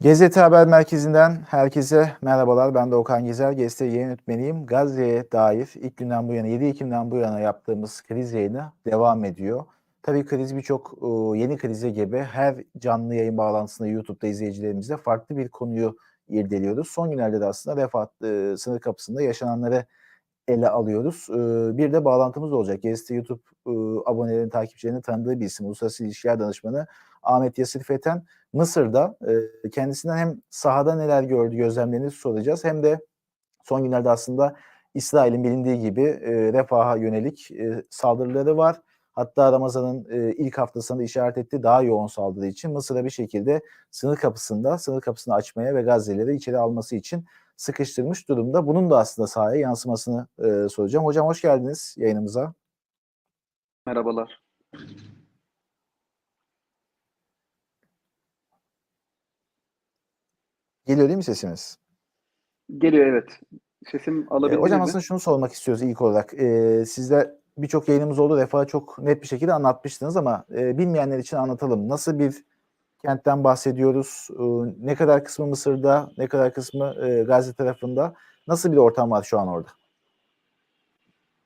GZT Haber Merkezi'nden herkese merhabalar. Ben de Okan Gezer, GZT yayın yönetmeniyim. Gazze'ye dair ilk günden bu yana, 7 Ekim'den bu yana yaptığımız kriz yayını devam ediyor. Tabii kriz birçok e, yeni krize gibi her canlı yayın bağlantısında YouTube'da izleyicilerimizle farklı bir konuyu irdeliyoruz. Son günlerde de aslında Refah e, sınır kapısında yaşananları ele alıyoruz. E, bir de bağlantımız olacak. GZT YouTube e, abonelerin, takipçilerinin tanıdığı bir isim. Uluslararası İlişkiler Danışmanı Ahmet Yasir Feten Mısır'da e, kendisinden hem sahada neler gördü gözlemlerini soracağız hem de son günlerde aslında İsrail'in bilindiği gibi e, refaha yönelik e, saldırıları var. Hatta Ramazan'ın e, ilk haftasında işaret etti daha yoğun saldırı için Mısır'a bir şekilde sınır kapısında sınır kapısını açmaya ve Gazze'leri içeri alması için sıkıştırmış durumda. Bunun da aslında sahaya yansımasını e, soracağım. Hocam hoş geldiniz yayınımıza. Merhabalar. Geliyor değil mi sesimiz? Geliyor evet. Sesim E, alabildiniz hocam mi? aslında şunu sormak istiyoruz ilk olarak. E, sizde birçok yayınımız oldu. Refah'ı çok net bir şekilde anlatmıştınız ama e, bilmeyenler için anlatalım. Nasıl bir kentten bahsediyoruz? E, ne kadar kısmı Mısır'da, ne kadar kısmı e, Gazze tarafında? Nasıl bir ortam var şu an orada?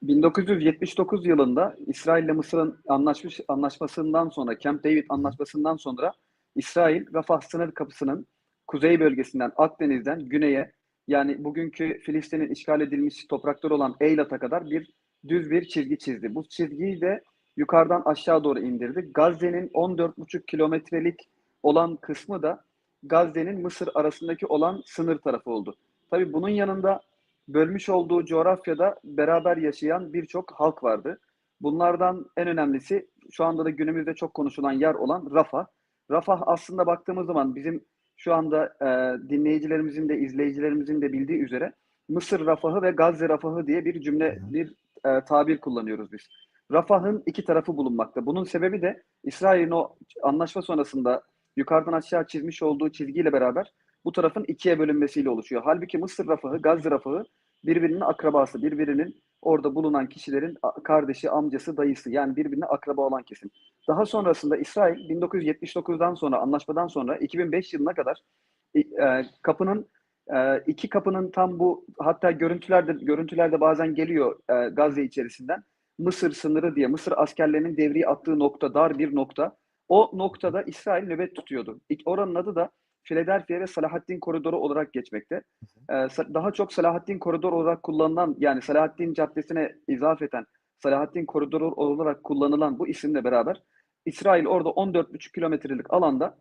1979 yılında İsrail ile Mısır'ın anlaşmış anlaşmasından sonra Camp David anlaşmasından sonra İsrail Rafah sınır kapısının kuzey bölgesinden Akdeniz'den güneye yani bugünkü Filistin'in işgal edilmiş toprakları olan Eylat'a kadar bir düz bir çizgi çizdi. Bu çizgiyi de yukarıdan aşağı doğru indirdi. Gazze'nin 14,5 kilometrelik olan kısmı da Gazze'nin Mısır arasındaki olan sınır tarafı oldu. Tabii bunun yanında bölmüş olduğu coğrafyada beraber yaşayan birçok halk vardı. Bunlardan en önemlisi şu anda da günümüzde çok konuşulan yer olan Rafah. Rafah aslında baktığımız zaman bizim şu anda e, dinleyicilerimizin de izleyicilerimizin de bildiği üzere Mısır Rafahı ve Gazze Rafahı diye bir cümle, bir e, tabir kullanıyoruz biz. Rafah'ın iki tarafı bulunmakta. Bunun sebebi de İsrail'in o anlaşma sonrasında yukarıdan aşağı çizmiş olduğu çizgiyle beraber bu tarafın ikiye bölünmesiyle oluşuyor. Halbuki Mısır Rafahı, Gazze Rafahı birbirinin akrabası, birbirinin orada bulunan kişilerin kardeşi, amcası, dayısı yani birbirine akraba olan kesim. Daha sonrasında İsrail 1979'dan sonra anlaşmadan sonra 2005 yılına kadar e, kapının e, iki kapının tam bu hatta görüntülerde görüntülerde bazen geliyor e, Gazze içerisinden Mısır sınırı diye Mısır askerlerinin devriye attığı nokta dar bir nokta. O noktada İsrail nöbet tutuyordu. Oranın adı da Philadelphia ve Salahaddin Koridoru olarak geçmekte. Ee, daha çok Salahaddin Koridoru olarak kullanılan yani Salahaddin Caddesi'ne izafeten Salahaddin Koridoru olarak kullanılan bu isimle beraber İsrail orada 14,5 kilometrelik alanda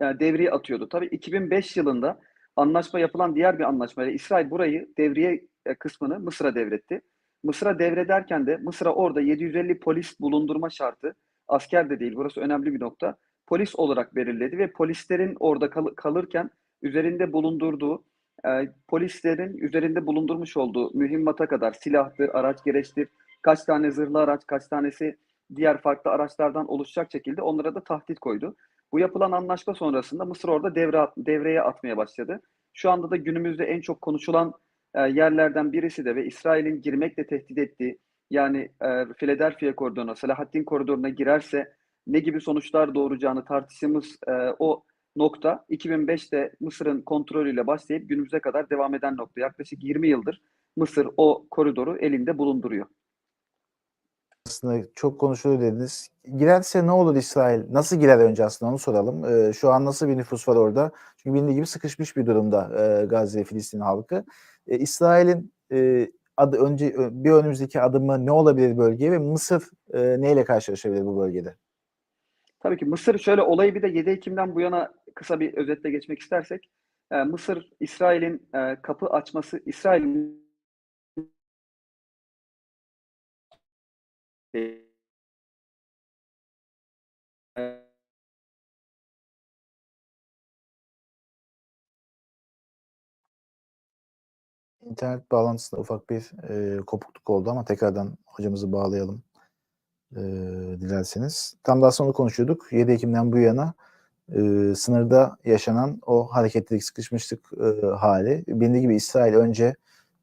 yani e, devriye atıyordu. Tabii 2005 yılında anlaşma yapılan diğer bir anlaşmayla İsrail burayı devriye e, kısmını Mısır'a devretti. Mısır'a devrederken de Mısır'a orada 750 polis bulundurma şartı asker de değil burası önemli bir nokta polis olarak belirledi ve polislerin orada kal- kalırken üzerinde bulundurduğu e, polislerin üzerinde bulundurmuş olduğu mühimmata kadar silahtır, araç gereçtir, kaç tane zırhlı araç, kaç tanesi diğer farklı araçlardan oluşacak şekilde onlara da tahdit koydu. Bu yapılan anlaşma sonrasında Mısır orada devre at, devreye atmaya başladı. Şu anda da günümüzde en çok konuşulan e, yerlerden birisi de ve İsrail'in girmekle tehdit ettiği yani e, Philadelphia koridoruna, Selahaddin koridoruna girerse ne gibi sonuçlar doğuracağını tartıştığımız e, o nokta 2005'te Mısır'ın kontrolüyle başlayıp günümüze kadar devam eden nokta. Yaklaşık 20 yıldır Mısır o koridoru elinde bulunduruyor. Aslında çok konuşuluyor dediniz. Girerse ne olur İsrail? Nasıl girer önce aslında onu soralım. Ee, şu an nasıl bir nüfus var orada? Çünkü bilindiği gibi sıkışmış bir durumda e, Gazze, Filistin halkı. E, İsrail'in e, adı önce bir önümüzdeki adımı ne olabilir bölgeye ve Mısır e, neyle karşılaşabilir bu bölgede? Tabii ki Mısır şöyle olayı bir de 7 Ekim'den bu yana kısa bir özetle geçmek istersek e, Mısır İsrail'in e, kapı açması İsrail'in İnternet bağlantısında ufak bir e, kopukluk oldu ama tekrardan hocamızı bağlayalım e, dilerseniz. Tam daha sonra konuşuyorduk. 7 Ekim'den bu yana e, sınırda yaşanan o hareketlilik, sıkışmışlık e, hali. Bildiği gibi İsrail önce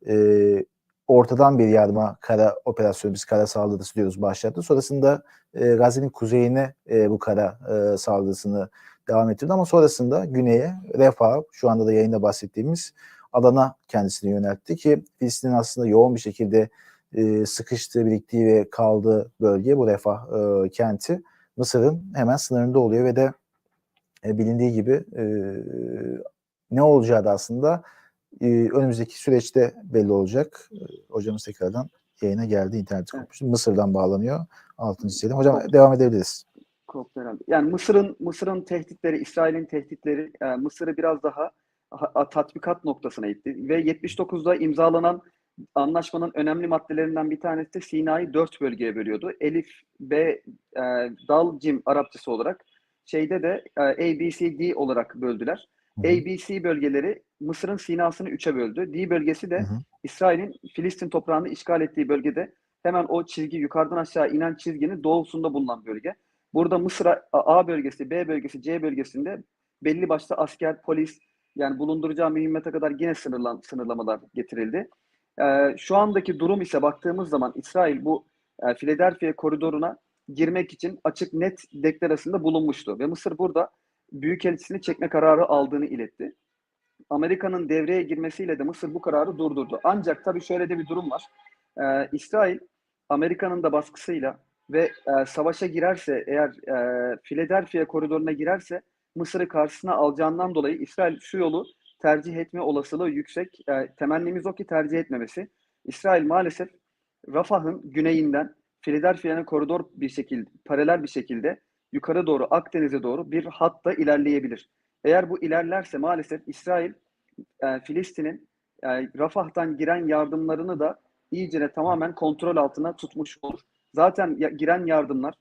e, ortadan bir yardıma kara operasyonu, biz kara saldırısı diyoruz başlattı. Sonrasında e, Gazze'nin kuzeyine e, bu kara e, saldırısını devam ettirdi ama sonrasında güneye Refah, şu anda da yayında bahsettiğimiz alana kendisini yöneltti ki Filistin'in aslında yoğun bir şekilde e, sıkıştığı, biriktiği ve kaldığı bölge bu Refah e, kenti Mısır'ın hemen sınırında oluyor ve de e, bilindiği gibi e, ne olacağı da aslında e, önümüzdeki süreçte belli olacak. E, hocamız tekrardan yayına geldi. İnternet Evet. kopmuş. Mısır'dan bağlanıyor. Altını çizelim. Hocam devam edebiliriz. Koptu herhalde. Yani Mısır'ın Mısır'ın tehditleri, İsrail'in tehditleri e, Mısır'ı biraz daha ha- tatbikat noktasına itti ve 79'da imzalanan anlaşmanın önemli maddelerinden bir tanesi de Sina'yı dört bölgeye bölüyordu. Elif, B, e, Dal, Cim Arapçası olarak şeyde de e, A, B, C, D olarak böldüler. A, B, C bölgeleri Mısır'ın Sina'sını üçe böldü. D bölgesi de. İsrail'in Filistin toprağını işgal ettiği bölgede hemen o çizgi yukarıdan aşağı inen çizginin doğusunda bulunan bölge. Burada Mısır'a A bölgesi, B bölgesi, C bölgesinde belli başlı asker, polis yani bulunduracağı mühimmete kadar yine sınırlan, sınırlamalar getirildi. Ee, şu andaki durum ise baktığımız zaman İsrail bu e, Philadelphia koridoruna girmek için açık net deklarasında bulunmuştu ve Mısır burada büyükelçisini çekme kararı aldığını iletti. Amerika'nın devreye girmesiyle de Mısır bu kararı durdurdu. Ancak tabii şöyle de bir durum var. Ee, İsrail Amerika'nın da baskısıyla ve e, savaşa girerse eğer e, Philadelphia koridoruna girerse Mısır'ı karşısına alacağından dolayı İsrail şu yolu tercih etme olasılığı yüksek. E, temennimiz o ki tercih etmemesi. İsrail maalesef Rafah'ın güneyinden Philadelphia'nın koridor bir şekilde paralel bir şekilde yukarı doğru Akdeniz'e doğru bir hatta ilerleyebilir. Eğer bu ilerlerse maalesef İsrail e, Filistin'in e, Rafah'tan giren yardımlarını da iyicene tamamen kontrol altına tutmuş olur. Zaten ya- giren yardımlar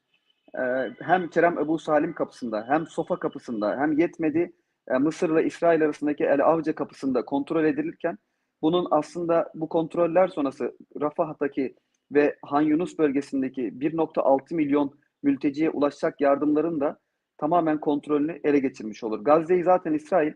hem Kerem Ebu Salim kapısında hem Sofa kapısında hem yetmedi e, Mısır ve İsrail arasındaki El Avce kapısında kontrol edilirken bunun aslında bu kontroller sonrası Rafah'taki ve Han Yunus bölgesindeki 1.6 milyon mülteciye ulaşacak yardımların da tamamen kontrolünü ele geçirmiş olur. Gazze'yi zaten İsrail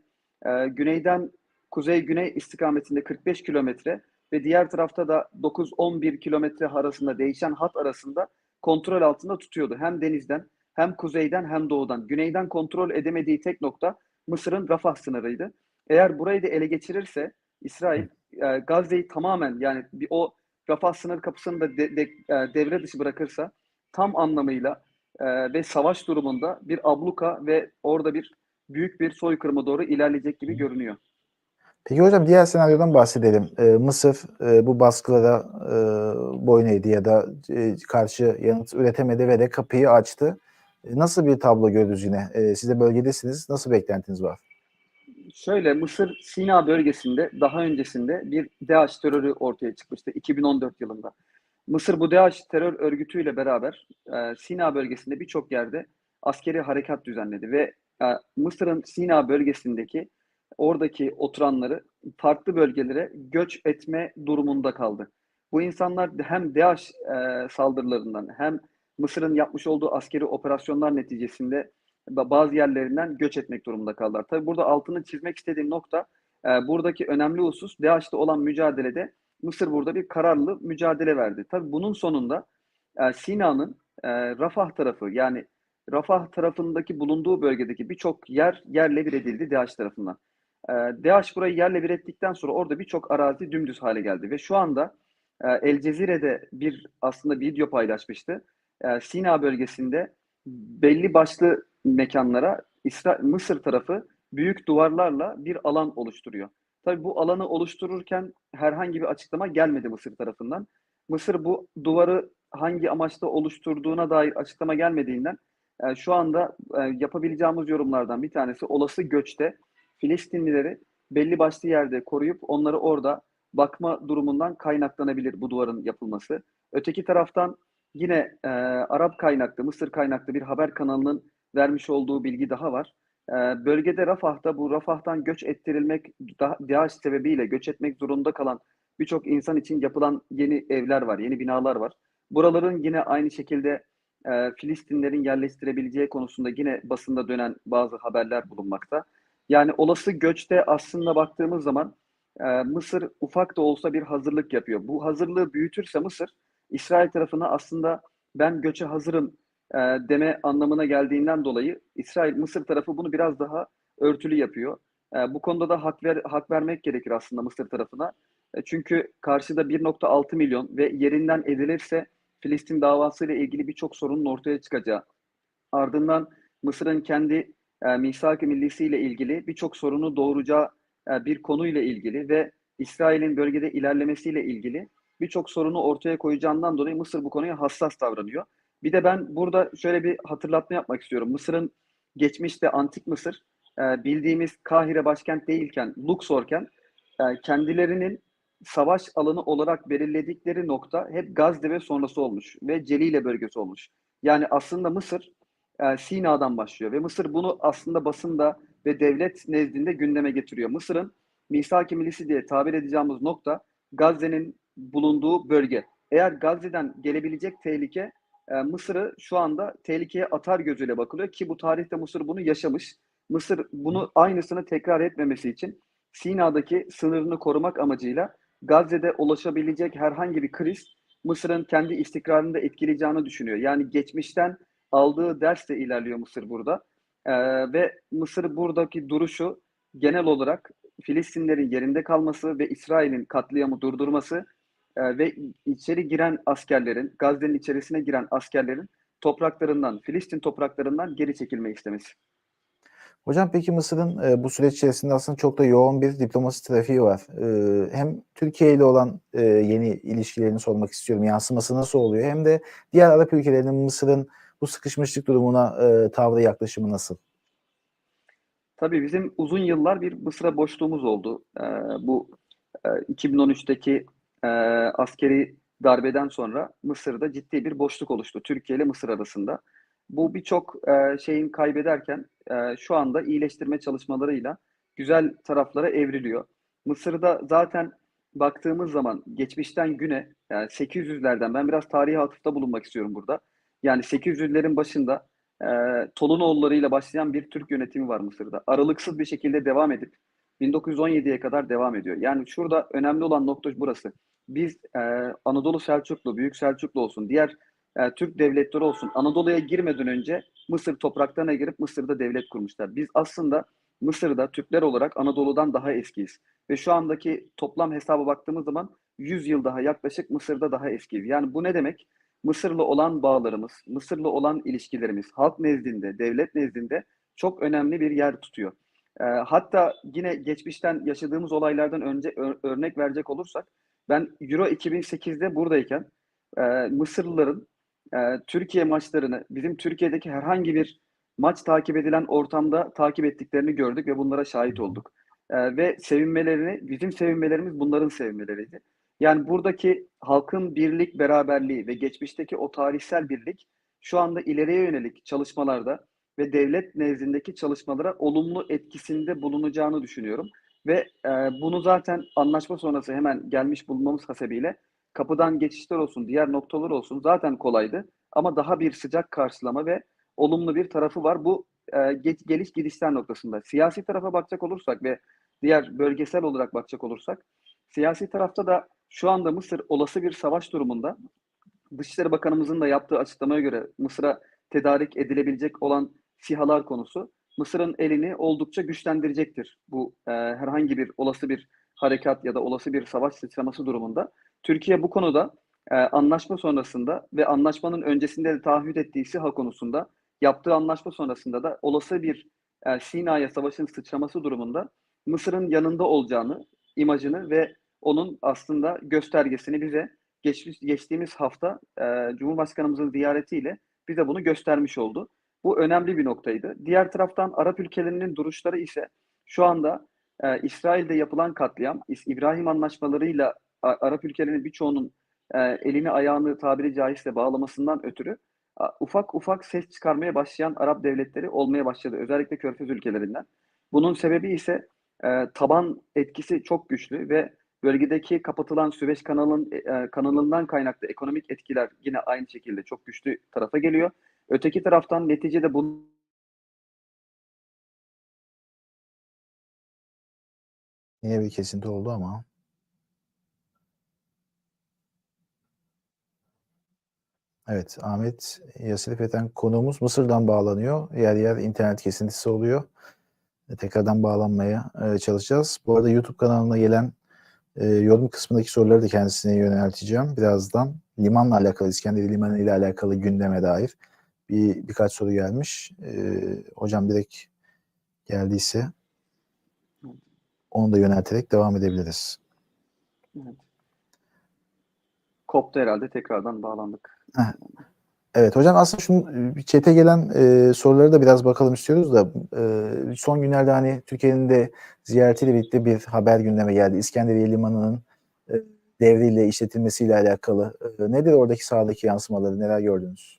e, güneyden kuzey-güney istikametinde 45 kilometre ve diğer tarafta da 9-11 kilometre arasında değişen hat arasında kontrol altında tutuyordu. Hem denizden hem kuzeyden hem doğudan. Güneyden kontrol edemediği tek nokta Mısır'ın Rafah sınırıydı. Eğer burayı da ele geçirirse İsrail e, Gazze'yi tamamen yani bir o Rafah sınır kapısını da de- de- e, devre dışı bırakırsa tam anlamıyla e, ve savaş durumunda bir abluka ve orada bir büyük bir soykırıma doğru ilerleyecek gibi görünüyor. Peki hocam diğer senaryodan bahsedelim. Ee, Mısır e, bu baskılara e, boyun eğdi ya da e, karşı yanıt üretemedi ve de kapıyı açtı. E, nasıl bir tablo görürüz yine? E, siz de bölgedesiniz. Nasıl beklentiniz var? Şöyle Mısır Sina bölgesinde daha öncesinde bir DAEŞ terörü ortaya çıkmıştı 2014 yılında. Mısır bu DAEŞ terör örgütüyle beraber e, Sina bölgesinde birçok yerde askeri harekat düzenledi ve e, Mısır'ın Sina bölgesindeki oradaki oturanları farklı bölgelere göç etme durumunda kaldı. Bu insanlar hem DAEŞ e, saldırılarından hem Mısır'ın yapmış olduğu askeri operasyonlar neticesinde ba- bazı yerlerinden göç etmek durumunda kaldılar. Tabii burada altını çizmek istediğim nokta e, buradaki önemli husus DAEŞ'te olan mücadelede Mısır burada bir kararlı mücadele verdi. Tabii bunun sonunda e, Sina'nın e, Rafah tarafı yani Rafah tarafındaki bulunduğu bölgedeki birçok yer yerle bir edildi DAEŞ tarafından. E, DAEŞ burayı yerle bir ettikten sonra orada birçok arazi dümdüz hale geldi ve şu anda e, El Cezire'de bir aslında video paylaşmıştı. E, Sina bölgesinde belli başlı mekanlara İsra Mısır tarafı büyük duvarlarla bir alan oluşturuyor. Tabii bu alanı oluştururken herhangi bir açıklama gelmedi Mısır tarafından. Mısır bu duvarı hangi amaçla oluşturduğuna dair açıklama gelmediğinden e, şu anda e, yapabileceğimiz yorumlardan bir tanesi olası göçte Filistinlileri belli başlı yerde koruyup onları orada bakma durumundan kaynaklanabilir bu duvarın yapılması. Öteki taraftan yine e, Arap kaynaklı, Mısır kaynaklı bir haber kanalının vermiş olduğu bilgi daha var. E, bölgede Rafah'ta bu Rafah'tan göç ettirilmek, DAEŞ sebebiyle göç etmek zorunda kalan birçok insan için yapılan yeni evler var, yeni binalar var. Buraların yine aynı şekilde e, Filistinlerin yerleştirebileceği konusunda yine basında dönen bazı haberler bulunmakta. Yani olası göçte aslında baktığımız zaman e, Mısır ufak da olsa bir hazırlık yapıyor. Bu hazırlığı büyütürse Mısır, İsrail tarafına aslında ben göçe hazırım e, deme anlamına geldiğinden dolayı İsrail, Mısır tarafı bunu biraz daha örtülü yapıyor. E, bu konuda da hak, ver, hak vermek gerekir aslında Mısır tarafına. E, çünkü karşıda 1.6 milyon ve yerinden edilirse Filistin davasıyla ilgili birçok sorunun ortaya çıkacağı. Ardından Mısır'ın kendi e, misak-ı millisiyle ilgili birçok sorunu doğuracağı e, bir konuyla ilgili ve İsrail'in bölgede ilerlemesiyle ilgili birçok sorunu ortaya koyacağından dolayı Mısır bu konuya hassas davranıyor. Bir de ben burada şöyle bir hatırlatma yapmak istiyorum. Mısır'ın geçmişte antik Mısır e, bildiğimiz Kahire başkent değilken, Luxor'ken e, kendilerinin savaş alanı olarak belirledikleri nokta hep Gazze ve sonrası olmuş ve Celile bölgesi olmuş. Yani aslında Mısır e, Sina'dan başlıyor ve Mısır bunu aslında basında ve devlet nezdinde gündeme getiriyor. Mısır'ın misak-ı millisi diye tabir edeceğimiz nokta Gazze'nin bulunduğu bölge. Eğer Gazze'den gelebilecek tehlike e, Mısır'ı şu anda tehlikeye atar gözüyle bakılıyor ki bu tarihte Mısır bunu yaşamış. Mısır bunu aynısını tekrar etmemesi için Sina'daki sınırını korumak amacıyla Gazze'de ulaşabilecek herhangi bir kriz Mısır'ın kendi istikrarını da etkileyeceğini düşünüyor. Yani geçmişten aldığı dersle ilerliyor Mısır burada. Ee, ve Mısır buradaki duruşu genel olarak Filistinlerin yerinde kalması ve İsrail'in katliamı durdurması e, ve içeri giren askerlerin, Gazze'nin içerisine giren askerlerin topraklarından, Filistin topraklarından geri çekilme istemesi. Hocam peki Mısır'ın e, bu süreç içerisinde aslında çok da yoğun bir diplomasi trafiği var. E, hem Türkiye ile olan e, yeni ilişkilerini sormak istiyorum. Yansıması nasıl oluyor? Hem de diğer Arap ülkelerinin Mısır'ın bu sıkışmışlık durumuna e, tavrı yaklaşımı nasıl? Tabii bizim uzun yıllar bir Mısır'a boşluğumuz oldu. E, bu e, 2013'teki e, askeri darbeden sonra Mısır'da ciddi bir boşluk oluştu Türkiye ile Mısır arasında. Bu birçok e, şeyin kaybederken e, şu anda iyileştirme çalışmalarıyla güzel taraflara evriliyor. Mısır'da zaten baktığımız zaman geçmişten güne yani 800'lerden ben biraz tarihi atıfta bulunmak istiyorum burada. Yani 800'lerin başında e, Tolunoğulları'yla başlayan bir Türk yönetimi var Mısır'da. Aralıksız bir şekilde devam edip 1917'ye kadar devam ediyor. Yani şurada önemli olan nokta burası. Biz e, Anadolu Selçuklu, Büyük Selçuklu olsun, diğer e, Türk devletleri olsun Anadolu'ya girmeden önce Mısır topraklarına girip Mısır'da devlet kurmuşlar. Biz aslında Mısır'da Türkler olarak Anadolu'dan daha eskiyiz. Ve şu andaki toplam hesaba baktığımız zaman 100 yıl daha yaklaşık Mısır'da daha eskiyiz. Yani bu ne demek? Mısır'la olan bağlarımız, Mısır'la olan ilişkilerimiz halk nezdinde, devlet nezdinde çok önemli bir yer tutuyor. E, hatta yine geçmişten yaşadığımız olaylardan önce ör- örnek verecek olursak ben Euro 2008'de buradayken e, Mısırlıların e, Türkiye maçlarını bizim Türkiye'deki herhangi bir maç takip edilen ortamda takip ettiklerini gördük ve bunlara şahit olduk. E, ve sevinmelerini, bizim sevinmelerimiz bunların sevinmeleriydi. Yani buradaki halkın birlik, beraberliği ve geçmişteki o tarihsel birlik şu anda ileriye yönelik çalışmalarda ve devlet nezdindeki çalışmalara olumlu etkisinde bulunacağını düşünüyorum. Ve e, bunu zaten anlaşma sonrası hemen gelmiş bulunmamız hasebiyle kapıdan geçişler olsun, diğer noktalar olsun zaten kolaydı. Ama daha bir sıcak karşılama ve olumlu bir tarafı var bu e, geliş gidişler noktasında. Siyasi tarafa bakacak olursak ve diğer bölgesel olarak bakacak olursak, siyasi tarafta da şu anda Mısır olası bir savaş durumunda Dışişleri Bakanımızın da yaptığı açıklamaya göre Mısır'a tedarik edilebilecek olan sihalar konusu Mısır'ın elini oldukça güçlendirecektir. Bu e, herhangi bir olası bir harekat ya da olası bir savaş sıçraması durumunda. Türkiye bu konuda e, anlaşma sonrasında ve anlaşmanın öncesinde de taahhüt ettiği SİHA konusunda yaptığı anlaşma sonrasında da olası bir e, Sina'ya savaşın sıçraması durumunda Mısır'ın yanında olacağını, imajını ve onun aslında göstergesini bize geçmiş, geçtiğimiz hafta e, Cumhurbaşkanımızın ziyaretiyle bize bunu göstermiş oldu. Bu önemli bir noktaydı. Diğer taraftan Arap ülkelerinin duruşları ise şu anda e, İsrail'de yapılan katliam, İbrahim anlaşmalarıyla Arap ülkelerinin birçoğunun e, elini ayağını tabiri caizse bağlamasından ötürü ufak ufak ses çıkarmaya başlayan Arap devletleri olmaya başladı. Özellikle Körfez ülkelerinden. Bunun sebebi ise e, taban etkisi çok güçlü ve bölgedeki kapatılan Süveyş kanalın e, kanalından kaynaklı ekonomik etkiler yine aynı şekilde çok güçlü tarafa geliyor. Öteki taraftan neticede bu Yine bir kesinti oldu ama. Evet, Ahmet Yasir Feten konuğumuz Mısır'dan bağlanıyor. Yer yer internet kesintisi oluyor. E, Tekrardan bağlanmaya e, çalışacağız. Bu arada YouTube kanalına gelen e, yorum kısmındaki soruları da kendisine yönelteceğim. Birazdan limanla alakalı, İskenderiye Limanı ile alakalı gündeme dair bir birkaç soru gelmiş. E, hocam direkt geldiyse onu da yönelterek devam edebiliriz. Evet. Koptu herhalde tekrardan bağlandık. Evet hocam aslında şunu chat'e gelen e, soruları da biraz bakalım istiyoruz da e, son günlerde hani Türkiye'nin de ziyaretiyle birlikte bir haber gündeme geldi. İskenderiye Limanı'nın e, devriyle işletilmesiyle alakalı. E, nedir oradaki sahadaki yansımaları? Neler gördünüz?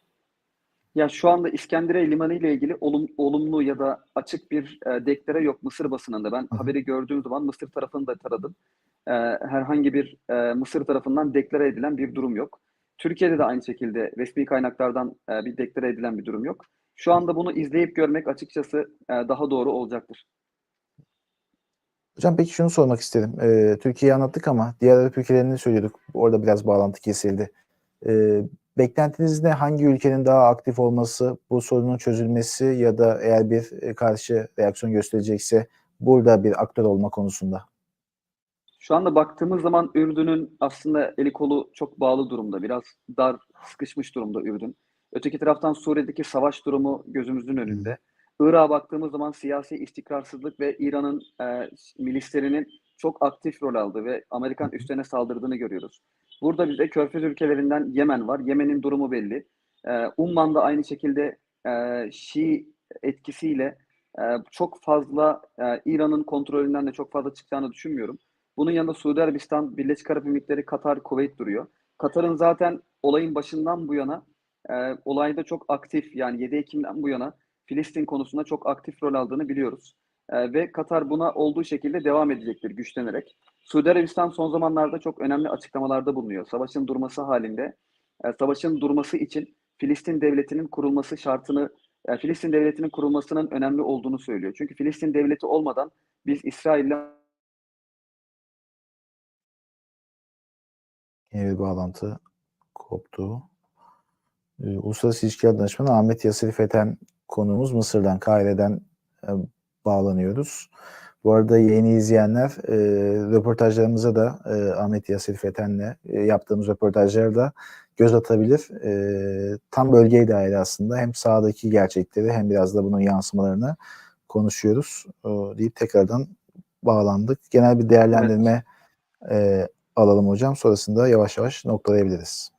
Ya şu anda İskenderiye Limanı ile ilgili olum, olumlu ya da açık bir e, deklare yok Mısır basınında. Ben hı. haberi gördüğüm zaman Mısır tarafını da taradım. E, herhangi bir e, Mısır tarafından deklare edilen bir durum yok. Türkiye'de de aynı şekilde resmi kaynaklardan e, bir deklare edilen bir durum yok. Şu anda bunu izleyip görmek açıkçası e, daha doğru olacaktır. Hocam peki şunu sormak istedim. E, Türkiye'yi anlattık ama diğer Arap ülkelerini söylüyorduk. Orada biraz bağlantı kesildi. E, beklentiniz ne? Hangi ülkenin daha aktif olması, bu sorunun çözülmesi ya da eğer bir e, karşı reaksiyon gösterecekse burada bir aktör olma konusunda? Şu anda baktığımız zaman Ürdün'ün aslında eli kolu çok bağlı durumda. Biraz dar, sıkışmış durumda Ürdün. Öteki taraftan Suriye'deki savaş durumu gözümüzün önünde. Irak'a baktığımız zaman siyasi istikrarsızlık ve İran'ın e, milislerinin çok aktif rol aldığı ve Amerikan üstlerine saldırdığını görüyoruz. Burada bize Körfez ülkelerinden Yemen var. Yemen'in durumu belli. E, Umman da aynı şekilde e, Şii etkisiyle e, çok fazla e, İran'ın kontrolünden de çok fazla çıkacağını düşünmüyorum. Bunun yanında Suudi Arabistan, Birleşik Arap Emirlikleri, Katar, Kuveyt duruyor. Katar'ın zaten olayın başından bu yana e, olayda çok aktif yani 7 Ekim'den bu yana Filistin konusunda çok aktif rol aldığını biliyoruz. E, ve Katar buna olduğu şekilde devam edecektir güçlenerek. Suudi Arabistan son zamanlarda çok önemli açıklamalarda bulunuyor. Savaşın durması halinde, e, savaşın durması için Filistin devletinin kurulması şartını, e, Filistin devletinin kurulmasının önemli olduğunu söylüyor. Çünkü Filistin devleti olmadan biz İsrail'le Yine bir bağlantı koptu. Ee, Uluslararası İlişkiler Danışmanı Ahmet Yasir Feten konuğumuz Mısır'dan, Kahire'den e, bağlanıyoruz. Bu arada yayını izleyenler e, röportajlarımıza da e, Ahmet Yasir Feten'le e, yaptığımız röportajlara da göz atabilir. E, tam bölgeye dair aslında hem sahadaki gerçekleri hem biraz da bunun yansımalarını konuşuyoruz e, deyip tekrardan bağlandık. Genel bir değerlendirme e, alalım hocam. Sonrasında yavaş yavaş noktalayabiliriz.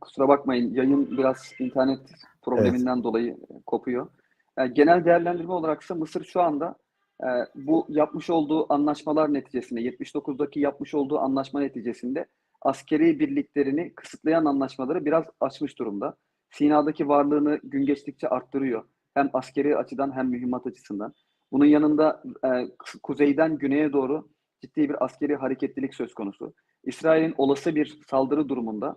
Kusura bakmayın yayın biraz internet probleminden dolayı kopuyor. E, genel değerlendirme olaraksa Mısır şu anda e, bu yapmış olduğu anlaşmalar neticesinde 79'daki yapmış olduğu anlaşma neticesinde askeri birliklerini kısıtlayan anlaşmaları biraz açmış durumda. Sina'daki varlığını gün geçtikçe arttırıyor. Hem askeri açıdan hem mühimmat açısından. Bunun yanında e, kuzeyden güneye doğru ciddi bir askeri hareketlilik söz konusu. İsrail'in olası bir saldırı durumunda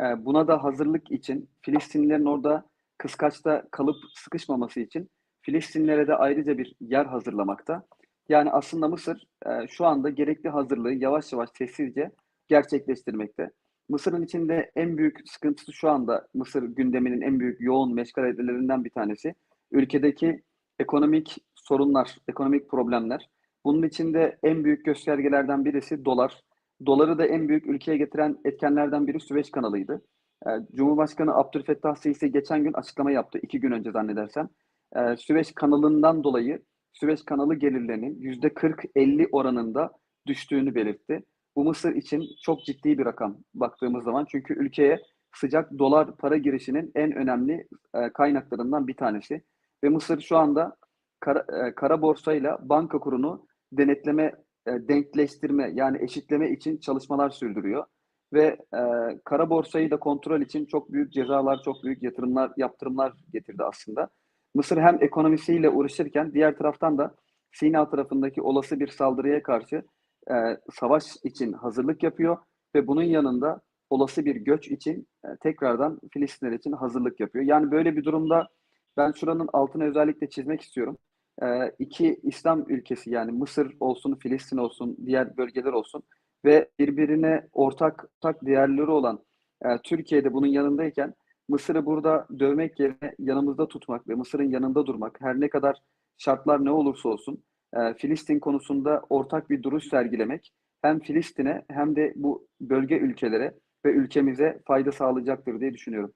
e, buna da hazırlık için Filistinlilerin orada kıskaçta kalıp sıkışmaması için Filistinlilere de ayrıca bir yer hazırlamakta. Yani aslında Mısır e, şu anda gerekli hazırlığı yavaş yavaş sessizce gerçekleştirmekte. Mısır'ın içinde en büyük sıkıntısı şu anda Mısır gündeminin en büyük yoğun meşgalelerinden bir tanesi. Ülkedeki ekonomik sorunlar, ekonomik problemler. Bunun içinde en büyük göstergelerden birisi dolar. Doları da en büyük ülkeye getiren etkenlerden biri Süveyş kanalıydı. Ee, Cumhurbaşkanı Abdülfettah Sisi geçen gün açıklama yaptı, iki gün önce zannedersem. Ee, Süveyş kanalından dolayı Süveyş kanalı gelirlerinin yüzde 40-50 oranında düştüğünü belirtti. Bu Mısır için çok ciddi bir rakam baktığımız zaman. Çünkü ülkeye sıcak dolar para girişinin en önemli e, kaynaklarından bir tanesi. Ve Mısır şu anda kara, e, kara borsayla banka kurunu denetleme, e, denkleştirme yani eşitleme için çalışmalar sürdürüyor. Ve e, kara borsayı da kontrol için çok büyük cezalar, çok büyük yatırımlar, yaptırımlar getirdi aslında. Mısır hem ekonomisiyle uğraşırken diğer taraftan da Sina tarafındaki olası bir saldırıya karşı e, savaş için hazırlık yapıyor ve bunun yanında olası bir göç için e, tekrardan Filistinler için hazırlık yapıyor. Yani böyle bir durumda ben şuranın altını özellikle çizmek istiyorum. E, iki İslam ülkesi yani Mısır olsun, Filistin olsun, diğer bölgeler olsun ve birbirine ortak ortak değerleri olan e, Türkiye'de bunun yanındayken Mısır'ı burada dövmek yerine yanımızda tutmak ve Mısır'ın yanında durmak her ne kadar şartlar ne olursa olsun e, Filistin konusunda ortak bir duruş sergilemek hem Filistin'e hem de bu bölge ülkelere ve ülkemize fayda sağlayacaktır diye düşünüyorum.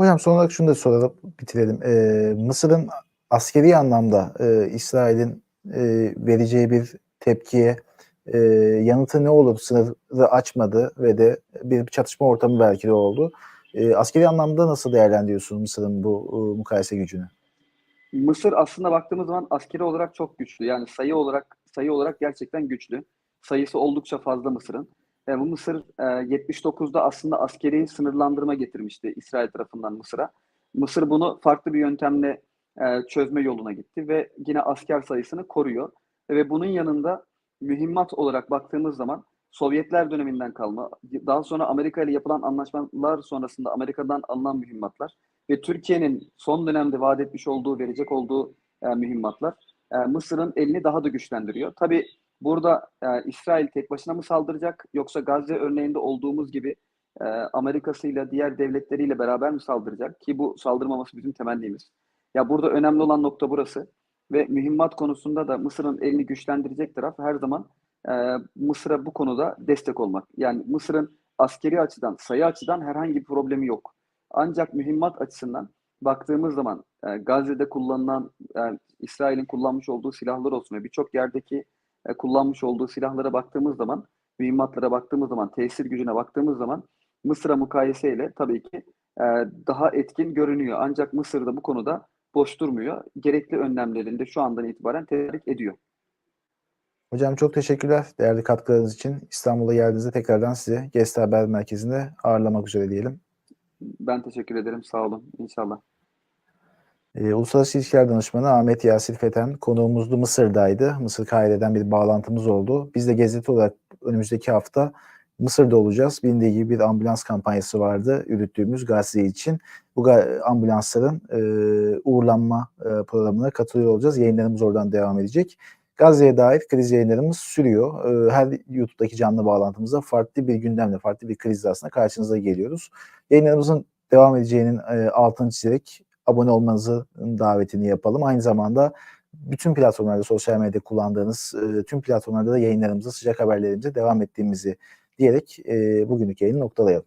Hocam son olarak şunu da soralım, bitirelim. Ee, Mısır'ın askeri anlamda e, İsrail'in e, vereceği bir tepkiye e, yanıtı ne olur? Sınırı açmadı ve de bir çatışma ortamı belki de oldu. E, askeri anlamda nasıl değerlendiriyorsun Mısır'ın bu e, mukayese gücünü? Mısır aslında baktığımız zaman askeri olarak çok güçlü. Yani sayı olarak sayı olarak gerçekten güçlü. Sayısı oldukça fazla Mısır'ın. E, bu Mısır e, 79'da aslında askeri sınırlandırma getirmişti İsrail tarafından Mısır'a. Mısır bunu farklı bir yöntemle e, çözme yoluna gitti ve yine asker sayısını koruyor. Ve bunun yanında mühimmat olarak baktığımız zaman Sovyetler döneminden kalma, daha sonra Amerika ile yapılan anlaşmalar sonrasında Amerika'dan alınan mühimmatlar ve Türkiye'nin son dönemde vaat etmiş olduğu, verecek olduğu e, mühimmatlar e, Mısır'ın elini daha da güçlendiriyor. Tabii burada İsrail tek başına mı saldıracak yoksa Gazze örneğinde olduğumuz gibi Amerika'sıyla diğer devletleriyle beraber mi saldıracak ki bu saldırmaması bizim temennimiz. Ya burada önemli olan nokta burası ve mühimmat konusunda da Mısır'ın elini güçlendirecek taraf her zaman e, Mısır'a bu konuda destek olmak. Yani Mısır'ın askeri açıdan, sayı açıdan herhangi bir problemi yok. Ancak mühimmat açısından baktığımız zaman e, Gazze'de kullanılan, e, İsrail'in kullanmış olduğu silahlar olsun ve birçok yerdeki e, kullanmış olduğu silahlara baktığımız zaman, mühimmatlara baktığımız zaman, tesir gücüne baktığımız zaman Mısır'a mukayeseyle tabii ki e, daha etkin görünüyor. Ancak Mısır da bu konuda boş durmuyor. Gerekli önlemlerini de şu andan itibaren tedarik ediyor. Hocam çok teşekkürler değerli katkılarınız için. İstanbul'a geldiğinizde tekrardan sizi Geste Haber Merkezi'nde ağırlamak üzere diyelim. Ben teşekkür ederim. Sağ olun. İnşallah. Ee, Uluslararası İlişkiler Danışmanı Ahmet Yasir Feten konuğumuzdu Mısır'daydı. Mısır Kahire'den bir bağlantımız oldu. Biz de gazete olarak önümüzdeki hafta Mısır'da olacağız. Bilindiği gibi bir ambulans kampanyası vardı yürüttüğümüz Gazze için. Bu ambulansların e, uğurlanma e, programına katılıyor olacağız. Yayınlarımız oradan devam edecek. Gazze'ye dair kriz yayınlarımız sürüyor. E, her YouTube'daki canlı bağlantımızda farklı bir gündemle, farklı bir krizle aslında karşınıza geliyoruz. Yayınlarımızın devam edeceğinin e, altını çizerek abone olmanızın davetini yapalım. Aynı zamanda bütün platformlarda, sosyal medyada kullandığınız e, tüm platformlarda da yayınlarımıza, sıcak haberlerimize devam ettiğimizi diyerek e, bugünlük yayını noktalayalım.